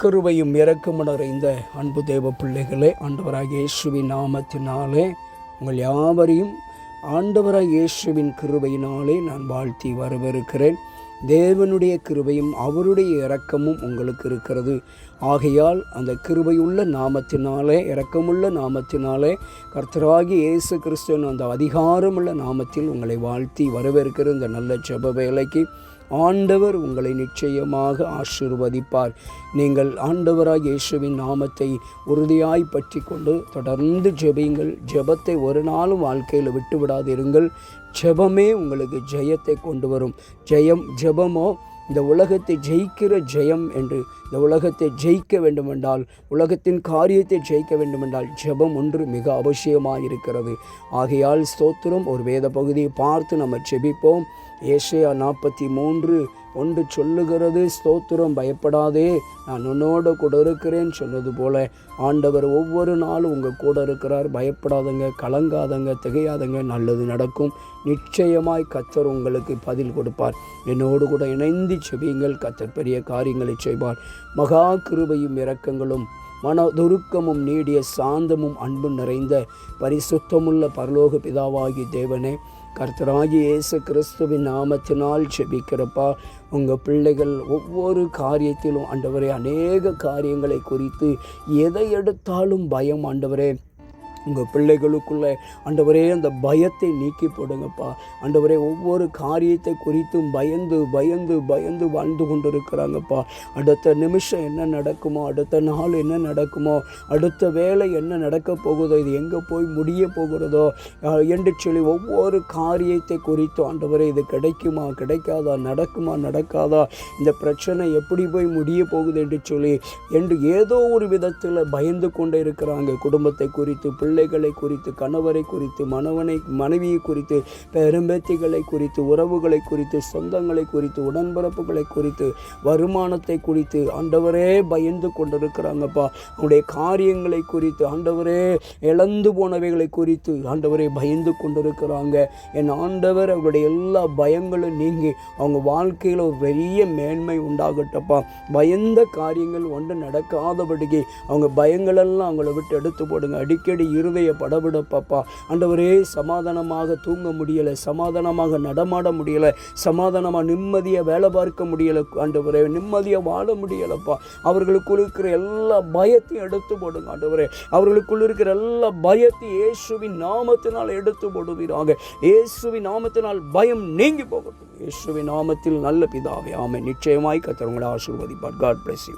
கருவையும் இறக்கும் நிறைந்த அன்பு தேவ பிள்ளைகளே ஆண்டவராக இயேசுவின் நாமத்தினாலே உங்கள் யாவரையும் ஆண்டவராக இயேசுவின் கிருபையினாலே நான் வாழ்த்தி வரவிருக்கிறேன் தேவனுடைய கிருபையும் அவருடைய இரக்கமும் உங்களுக்கு இருக்கிறது. ஆகையால் அந்த கிருபையுள்ள நாமத்தினாலே இரக்கமுள்ள நாமத்தினாலே கர்த்தராகி இயேசு கிறிஸ்துவின் அந்த அதிகாரமுள்ள நாமத்தில் உங்களை வாழ்த்தி வரவேற்கிற இந்த நல்ல ஜெப வேலைக்கு ஆண்டவர் உங்களை நிச்சயமாக ஆசிர்வதிப்பார். நீங்கள் ஆண்டவராக இயேசுவின் நாமத்தை உறுதியாய் பற்றி கொண்டு தொடர்ந்து ஜெபியுங்கள். ஜெபத்தை ஒரு நாளும் வாழ்க்கையில் விட்டு விடாதிருங்கள் ஜெபமே உங்களுக்கு ஜெயத்தை கொண்டு வரும். ஜெயம் ஜெபமோ இந்த உலகத்தை ஜெயிக்கிற ஜெயம் என்று இந்த உலகத்தை ஜெயிக்க வேண்டுமென்றால் உலகத்தின் காரியத்தை ஜெயிக்க வேண்டுமென்றால் ஜெபம் ஒன்று மிக அவசியமாக இருக்கிறது ஆகையால் ஸ்தோத்திரம். ஒரு வேத பகுதியை பார்த்து நம்ம ஜெபிப்போம். ஏஷையா நாற்பத்தி மூன்று ஒன்று சொல்லுகிறது ஸ்தோத்திரம் பயப்படாதே நான் உன்னோட கூட இருக்கிறேன் சொன்னது போல. ஆண்டவர் ஒவ்வொரு நாளும் உங்கள் கூட இருக்கிறார். பயப்படாதங்க கலங்காதங்க திகையாதங்க நல்லது நடக்கும். நிச்சயமாய் கத்தர் உங்களுக்கு பதில் கொடுப்பார். என்னோடு கூட இணைந்து செவியுங்கள் கத்தர் பெரிய காரியங்களை செய்வார். மகா கிருபையும் இரக்கங்களும் மனதுருக்கமும் நீடிய சாந்தமும் அன்பும் நிறைந்த பரிசுத்தமுள்ள பரலோக பிதாவாகி தேவனே கர்த்தராகி இயேசு கிறிஸ்துவின் நாமத்தினால் செபிக்கிறப்பா உங்கள் பிள்ளைகள் ஒவ்வொரு காரியத்திலும் ஆண்டவரே அநேக காரியங்களை குறித்து எதை எடுத்தாலும் பயம் ஆண்டவரே. உங்கள் பிள்ளைகளுக்குள்ளே. ஆண்டவரே அந்த பயத்தை நீக்கி போடுங்கப்பா. ஆண்டவரே ஒவ்வொரு காரியத்தை குறித்தும் பயந்து பயந்து பயந்து வாழ்ந்து கொண்டு இருக்கிறாங்கப்பா அடுத்த நிமிஷம் என்ன நடக்குமோ அடுத்த நாள் என்ன நடக்குமோ அடுத்த வேலை என்ன நடக்க போகுதோ இது எங்கே போய் முடிய போகிறதோ என்று சொல்லி ஒவ்வொரு காரியத்தை குறித்தும் ஆண்டவரே இது கிடைக்குமா கிடைக்காதா நடக்குமா நடக்காதா இந்த பிரச்சனை எப்படி போய் முடிய போகுது என்று சொல்லி என்று ஏதோ ஒரு விதத்தில் பயந்து கொண்டே இருக்கிறாங்க குடும்பத்தை குறித்து பிள்ளை பிள்ளைகளை குறித்து கணவரை குறித்து மணவனை மனைவியை குறித்து பெரும்பேத்திகளை குறித்து உறவுகளை குறித்து சொந்தங்களை குறித்து உடன்பிறப்புகளை குறித்து வருமானத்தை குறித்து ஆண்டவரே பயந்து கொண்டிருக்கிறாங்கப்பா. அவனுடைய காரியங்களை குறித்து ஆண்டவரே இழந்து போனவைகளை குறித்து ஆண்டவரே பயந்து கொண்டிருக்கிறாங்க. என் ஆண்டவர் அவருடைய எல்லா பயங்களும் நீங்கி அவங்க வாழ்க்கையில் ஒரு பெரிய மேன்மை உண்டாகட்டப்பா. பயந்த காரியங்கள் ஒன்று நடக்காதபடிக்கு அவங்க பயங்களெல்லாம் அவங்கள விட்டு எடுத்து போடுங்க. அடிக்கடி இருதய படபடப்பாப்பா ஆண்டவரே சமாதானமாக தூங்க முடியலை சமாதானமாக நடமாட முடியலை சமாதானமாக நிம்மதியாக வேலை பார்க்க முடியலை ஆண்டவரே நிம்மதியாக வாழ முடியலைப்பா. அவர்களுக்குள் இருக்கிற எல்லா பயத்தையும் எடுத்து போடுங்க ஆண்டவரே. அவர்களுக்குள் இருக்கிற எல்லா பயத்தையும் இயேசுவின் நாமத்தினால் எடுத்து போடுவீராங்க இயேசுவின் நாமத்தினால் பயம் நீங்கி போகட்டும். இயேசுவின் நாமத்தில் நல்ல பிதாவே ஆமை நிச்சயமாய் கத்தவங்களை ஆசீர்வதிப்பார். God bless you